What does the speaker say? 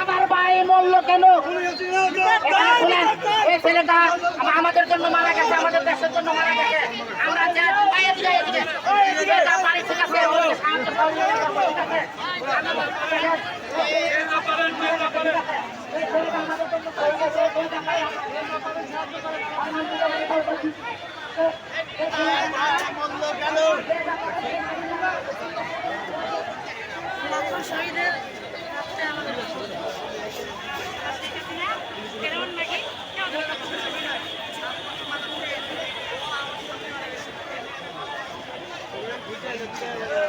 আমার ভাই মরল কেন? এই ছেলেটা আমাদের জন্য মারা গেছে, আমাদের দেশের জন্য মারা গেছে। আমরা যে ভাই এদিকে, এদিকে। এদিকে যা পারি ঠিক আছে, ওদেরকে সাহায্য সহযোগিতা করব, ঠিক আছে? এই ছেলেটা আমাদের জন্য করে গেছে, এই ছেলেটা ভাই আমাদের জন্য করে সাহায্য করে। আলহামদুলিল্লাহ। এই ছেলেটা- শহীদের ঠিক আছে